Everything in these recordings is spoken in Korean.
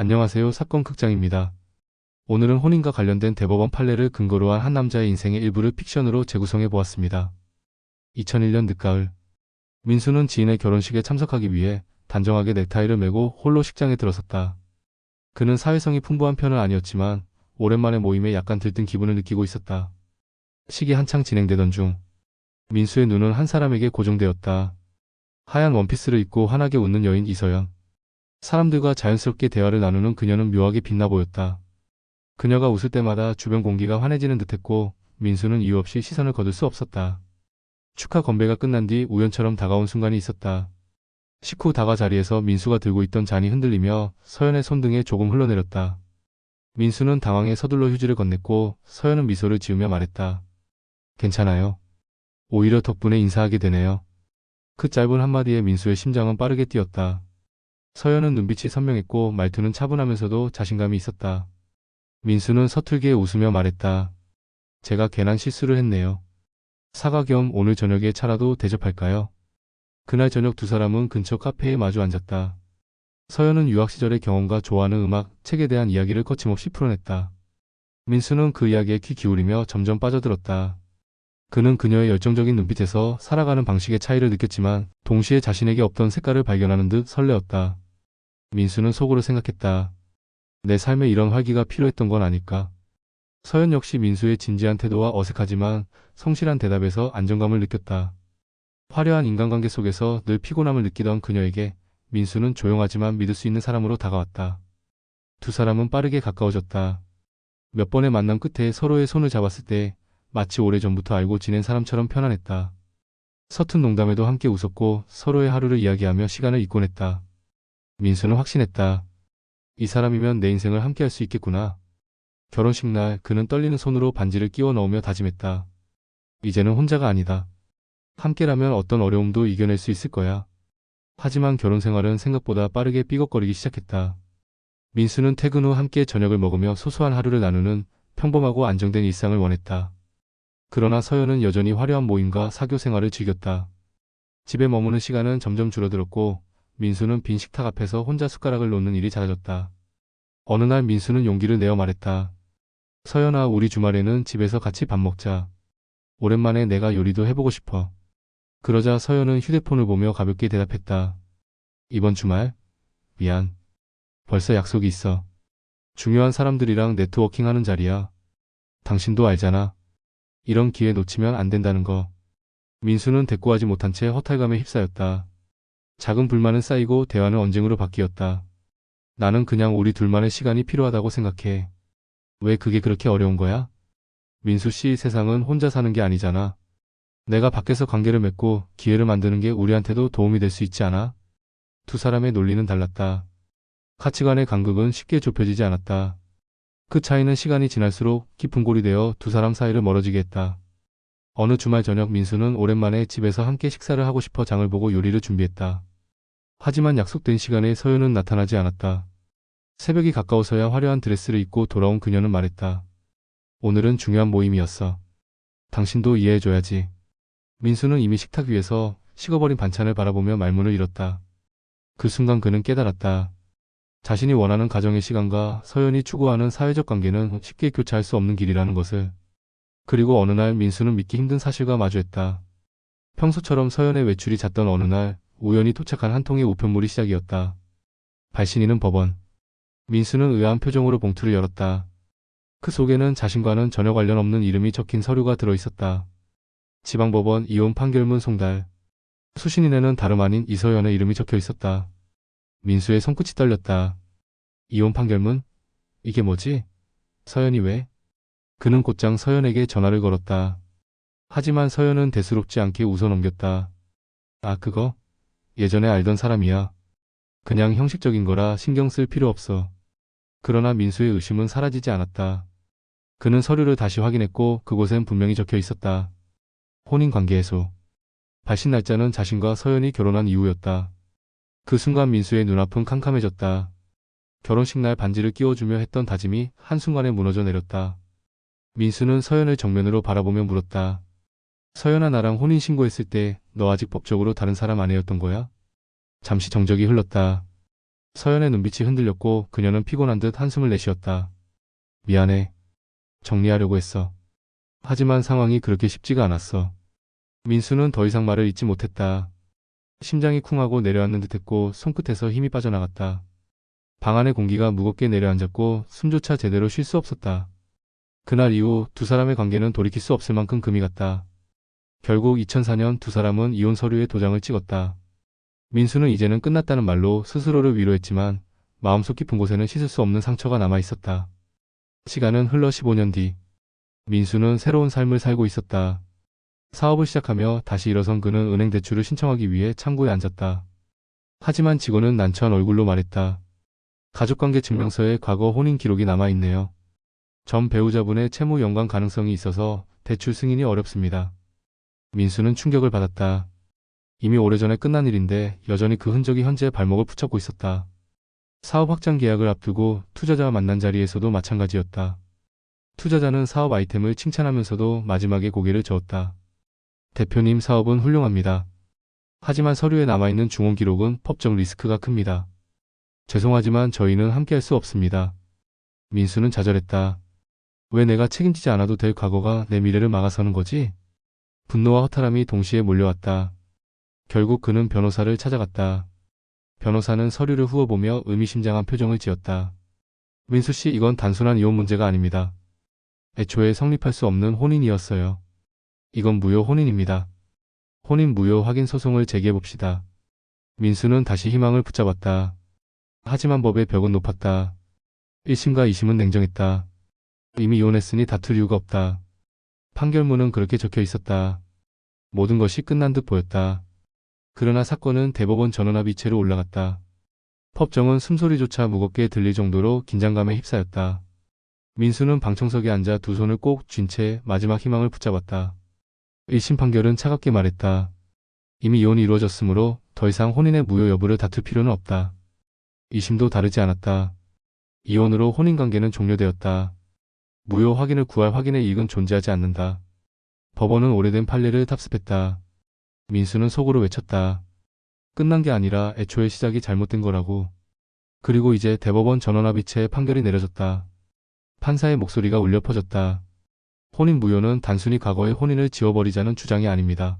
안녕하세요. 사건 극장입니다. 오늘은 혼인과 관련된 대법원 판례를 근거로 한 한 남자의 인생의 일부를 픽션으로 재구성해 보았습니다. 2001년 늦가을 민수는 지인의 결혼식에 참석하기 위해 단정하게 넥타이를 메고 홀로 식장에 들어섰다. 그는 사회성이 풍부한 편은 아니었지만 오랜만에 모임에 약간 들뜬 기분을 느끼고 있었다. 식이 한창 진행되던 중 민수의 눈은 한 사람에게 고정되었다. 하얀 원피스를 입고 환하게 웃는 여인 이서연. 사람들과 자연스럽게 대화를 나누는 그녀는 묘하게 빛나 보였다. 그녀가 웃을 때마다 주변 공기가 환해지는 듯했고 민수는 이유 없이 시선을 거둘 수 없었다. 축하 건배가 끝난 뒤 우연처럼 다가온 순간이 있었다. 식후 다가 자리에서 민수가 들고 있던 잔이 흔들리며 서연의 손등에 조금 흘러내렸다. 민수는 당황해 서둘러 휴지를 건넸고 서연은 미소를 지으며 말했다. 괜찮아요. 오히려 덕분에 인사하게 되네요. 그 짧은 한마디에 민수의 심장은 빠르게 뛰었다. 서연은 눈빛이 선명했고 말투는 차분하면서도 자신감이 있었다. 민수는 서툴게 웃으며 말했다. 제가 괜한 실수를 했네요. 사과 겸 오늘 저녁에 차라도 대접할까요? 그날 저녁 두 사람은 근처 카페에 마주 앉았다. 서연은 유학 시절의 경험과 좋아하는 음악, 책에 대한 이야기를 거침없이 풀어냈다. 민수는 그 이야기에 귀 기울이며 점점 빠져들었다. 그는 그녀의 열정적인 눈빛에서 살아가는 방식의 차이를 느꼈지만 동시에 자신에게 없던 색깔을 발견하는 듯 설레었다. 민수는 속으로 생각했다. 내 삶에 이런 활기가 필요했던 건 아닐까. 서연 역시 민수의 진지한 태도와 어색하지만 성실한 대답에서 안정감을 느꼈다. 화려한 인간관계 속에서 늘 피곤함을 느끼던 그녀에게 민수는 조용하지만 믿을 수 있는 사람으로 다가왔다. 두 사람은 빠르게 가까워졌다. 몇 번의 만남 끝에 서로의 손을 잡았을 때 마치 오래전부터 알고 지낸 사람처럼 편안했다. 서툰 농담에도 함께 웃었고 서로의 하루를 이야기하며 시간을 잊곤 했다. 민수는 확신했다. 이 사람이면 내 인생을 함께 할 수 있겠구나. 결혼식 날 그는 떨리는 손으로 반지를 끼워 넣으며 다짐했다. 이제는 혼자가 아니다. 함께라면 어떤 어려움도 이겨낼 수 있을 거야. 하지만 결혼 생활은 생각보다 빠르게 삐걱거리기 시작했다. 민수는 퇴근 후 함께 저녁을 먹으며 소소한 하루를 나누는 평범하고 안정된 일상을 원했다. 그러나 서연은 여전히 화려한 모임과 사교 생활을 즐겼다. 집에 머무는 시간은 점점 줄어들었고 민수는 빈 식탁 앞에서 혼자 숟가락을 놓는 일이 잦아졌다. 어느 날 민수는 용기를 내어 말했다. 서연아, 우리 주말에는 집에서 같이 밥 먹자. 오랜만에 내가 요리도 해보고 싶어. 그러자 서연은 휴대폰을 보며 가볍게 대답했다. 이번 주말? 미안. 벌써 약속이 있어. 중요한 사람들이랑 네트워킹 하는 자리야. 당신도 알잖아. 이런 기회 놓치면 안 된다는 거. 민수는 대꾸하지 못한 채 허탈감에 휩싸였다. 작은 불만은 쌓이고 대화는 언쟁으로 바뀌었다. 나는 그냥 우리 둘만의 시간이 필요하다고 생각해. 왜 그게 그렇게 어려운 거야? 민수 씨 세상은 혼자 사는 게 아니잖아. 내가 밖에서 관계를 맺고 기회를 만드는 게 우리한테도 도움이 될 수 있지 않아? 두 사람의 논리는 달랐다. 가치관의 간극은 쉽게 좁혀지지 않았다. 그 차이는 시간이 지날수록 깊은 골이 되어 두 사람 사이를 멀어지게 했다. 어느 주말 저녁 민수는 오랜만에 집에서 함께 식사를 하고 싶어 장을 보고 요리를 준비했다. 하지만 약속된 시간에 서연은 나타나지 않았다. 새벽이 가까워서야 화려한 드레스를 입고 돌아온 그녀는 말했다. 오늘은 중요한 모임이었어. 당신도 이해해줘야지. 민수는 이미 식탁 위에서 식어버린 반찬을 바라보며 말문을 잃었다. 그 순간 그는 깨달았다. 자신이 원하는 가정의 시간과 서연이 추구하는 사회적 관계는 쉽게 교차할 수 없는 길이라는 것을. 그리고 어느 날 민수는 믿기 힘든 사실과 마주했다. 평소처럼 서연의 외출이 잦던 어느 날 우연히 도착한 한 통의 우편물이 시작이었다. 발신인은 법원. 민수는 의아한 표정으로 봉투를 열었다. 그 속에는 자신과는 전혀 관련 없는 이름이 적힌 서류가 들어 있었다. 지방법원 이혼 판결문 송달. 수신인에는 다름 아닌 이서연의 이름이 적혀 있었다. 민수의 손끝이 떨렸다. 이혼 판결문? 이게 뭐지? 서연이 왜? 그는 곧장 서연에게 전화를 걸었다. 하지만 서연은 대수롭지 않게 웃어넘겼다. 아, 그거? 예전에 알던 사람이야. 그냥 형식적인 거라 신경 쓸 필요 없어. 그러나 민수의 의심은 사라지지 않았다. 그는 서류를 다시 확인했고 그곳엔 분명히 적혀 있었다. 혼인관계 해소. 발신 날짜는 자신과 서연이 결혼한 이후였다. 그 순간 민수의 눈앞은 캄캄해졌다. 결혼식 날 반지를 끼워주며 했던 다짐이 한순간에 무너져 내렸다. 민수는 서연을 정면으로 바라보며 물었다. 서연아 나랑 혼인신고했을 때 너 아직 법적으로 다른 사람 아내였던 거야? 잠시 정적이 흘렀다. 서연의 눈빛이 흔들렸고 그녀는 피곤한 듯 한숨을 내쉬었다. 미안해. 정리하려고 했어. 하지만 상황이 그렇게 쉽지가 않았어. 민수는 더 이상 말을 잇지 못했다. 심장이 쿵하고 내려앉는 듯했고 손끝에서 힘이 빠져나갔다. 방 안의 공기가 무겁게 내려앉았고 숨조차 제대로 쉴 수 없었다. 그날 이후 두 사람의 관계는 돌이킬 수 없을 만큼 금이 갔다. 결국 2004년 두 사람은 이혼 서류에 도장을 찍었다. 민수는 이제는 끝났다는 말로 스스로를 위로했지만 마음속 깊은 곳에는 씻을 수 없는 상처가 남아 있었다. 시간은 흘러 15년 뒤 민수는 새로운 삶을 살고 있었다. 사업을 시작하며 다시 일어선 그는 은행 대출을 신청하기 위해 창구에 앉았다. 하지만 직원은 난처한 얼굴로 말했다. 가족관계 증명서에 과거 혼인 기록이 남아있네요. 전 배우자분의 채무 연관 가능성이 있어서 대출 승인이 어렵습니다. 민수는 충격을 받았다. 이미 오래전에 끝난 일인데 여전히 그 흔적이 현재 발목을 붙잡고 있었다. 사업 확장 계약을 앞두고 투자자와 만난 자리에서도 마찬가지였다. 투자자는 사업 아이템을 칭찬하면서도 마지막에 고개를 저었다. 대표님 사업은 훌륭합니다. 하지만 서류에 남아있는 중원 기록은 법적 리스크가 큽니다. 죄송하지만 저희는 함께할 수 없습니다. 민수는 좌절했다. 왜 내가 책임지지 않아도 될 과거가 내 미래를 막아서는 거지? 분노와 허탈함이 동시에 몰려왔다. 결국 그는 변호사를 찾아갔다. 변호사는 서류를 후어보며 의미심장한 표정을 지었다. 민수 씨, 이건 단순한 이혼 문제가 아닙니다. 애초에 성립할 수 없는 혼인이었어요. 이건 무효 혼인입니다. 혼인 무효 확인 소송을 제기해봅시다. 민수는 다시 희망을 붙잡았다. 하지만 법의 벽은 높았다. 1심과 2심은 냉정했다. 이미 이혼했으니 다툴 이유가 없다. 판결문은 그렇게 적혀 있었다. 모든 것이 끝난 듯 보였다. 그러나 사건은 대법원 전원합 이체로 올라갔다. 법정은 숨소리조차 무겁게 들릴 정도로 긴장감에 휩싸였다. 민수는 방청석에 앉아 두 손을 꼭 쥔 채 마지막 희망을 붙잡았다. 1심 판결은 차갑게 말했다. 이미 이혼이 이루어졌으므로 더 이상 혼인의 무효 여부를 다툴 필요는 없다. 2심도 다르지 않았다. 이혼으로 혼인관계는 종료되었다. 무효 확인을 구할 확인의 이익은 존재하지 않는다. 법원은 오래된 판례를 답습했다. 민수는 속으로 외쳤다. 끝난 게 아니라 애초에 시작이 잘못된 거라고. 그리고 이제 대법원 전원합의체의 판결이 내려졌다. 판사의 목소리가 울려 퍼졌다. 혼인 무효는 단순히 과거의 혼인을 지워버리자는 주장이 아닙니다.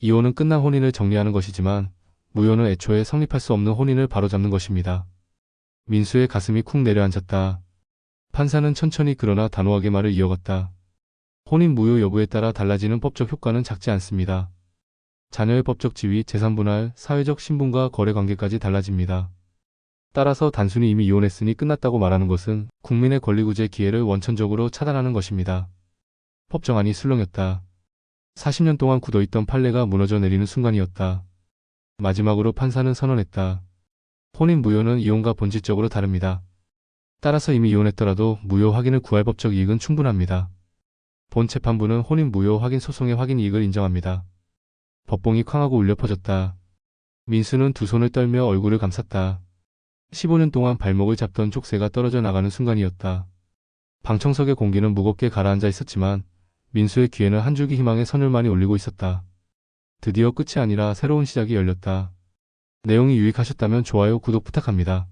이혼은 끝난 혼인을 정리하는 것이지만 무효는 애초에 성립할 수 없는 혼인을 바로잡는 것입니다. 민수의 가슴이 쿵 내려앉았다. 판사는 천천히 그러나 단호하게 말을 이어갔다. 혼인 무효 여부에 따라 달라지는 법적 효과는 작지 않습니다. 자녀의 법적 지위, 재산 분할, 사회적 신분과 거래 관계까지 달라집니다. 따라서 단순히 이미 이혼했으니 끝났다고 말하는 것은 국민의 권리구제 기회를 원천적으로 차단하는 것입니다. 법정안이 술렁였다. 40년 동안 굳어있던 판례가 무너져 내리는 순간이었다. 마지막으로 판사는 선언했다. 혼인 무효는 이혼과 본질적으로 다릅니다. 따라서 이미 이혼했더라도 무효 확인을 구할 법적 이익은 충분합니다. 본 재판부는 혼인 무효 확인 소송의 확인 이익을 인정합니다. 법봉이 쾅하고 울려 퍼졌다. 민수는 두 손을 떨며 얼굴을 감쌌다. 15년 동안 발목을 잡던 족쇄가 떨어져 나가는 순간이었다. 방청석의 공기는 무겁게 가라앉아 있었지만 민수의 귀에는 한 줄기 희망의 선율만이 울리고 있었다. 드디어 끝이 아니라 새로운 시작이 열렸다. 내용이 유익하셨다면 좋아요, 구독 부탁합니다.